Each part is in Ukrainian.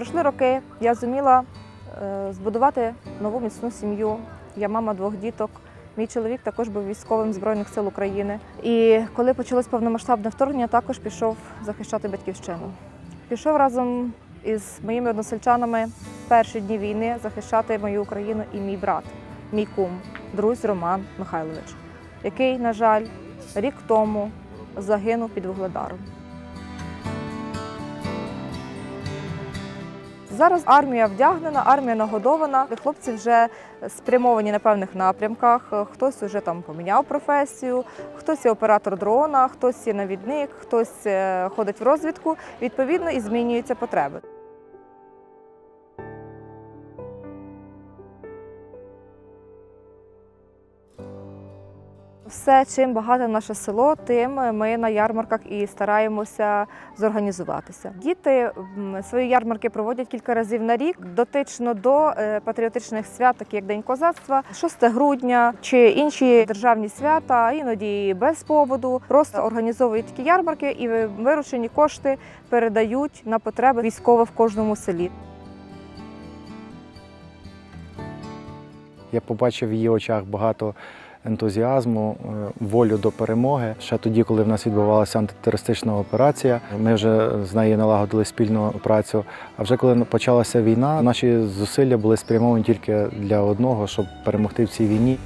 Пройшли роки, я зуміла е, збудувати нову міцну сім'ю. Я мама двох діток. Мій чоловік також був військовим Збройних сил України. І коли почалось повномасштабне вторгнення, також пішов захищати батьківщину. Пішов разом із моїми односельчанами перші дні війни захищати мою Україну і мій брат, мій кум, друзь Роман Михайлович, який, на жаль, рік тому загинув під Вугледаром. Зараз армія вдягнена, армія нагодована. Хлопці вже спрямовані на певних напрямках. Хтось вже там поміняв професію, хтось є оператор дрона, хтось є навідник, хтось е, ходить в розвідку. Відповідно, і змінюються потреби. Все, чим багато наше село, тим ми на ярмарках і стараємося зорганізуватися. Діти свої ярмарки проводять кілька разів на рік, дотично до е, патріотичних свят, такі як День козацтва, 6 грудня чи інші державні свята, іноді без поводу. Просто організовують такі ярмарки і виручені кошти передають на потреби військових в кожному селі. Я побачив в її очах багато ентузіазму, е, волю до перемоги. Ще тоді, коли в нас відбувалася антитерористична операція, ми вже з нею налагодили спільну працю. А вже коли почалася війна, наші зусилля були спрямовані тільки для одного, щоб перемогти в цій війні.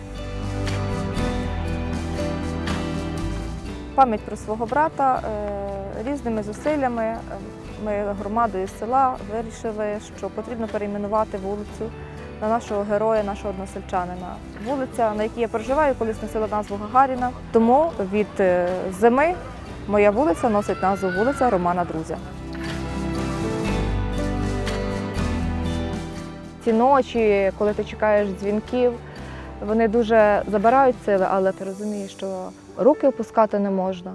пам'ять про свого брата е, різними зусиллями. е, Ми громадою села вирішили, що потрібно перейменувати вулицю на нашого героя, нашого односельчанина. Вулиця, на якій я проживаю, колись носила назву Гагаріна. Тому від е, зими моя вулиця носить назву вулиця Романа Друзя. Ці ночі, коли ти чекаєш дзвінків, вони дуже забирають сили, але ти розумієш, що руки опускати не можна.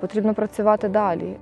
Потрібно працювати далі.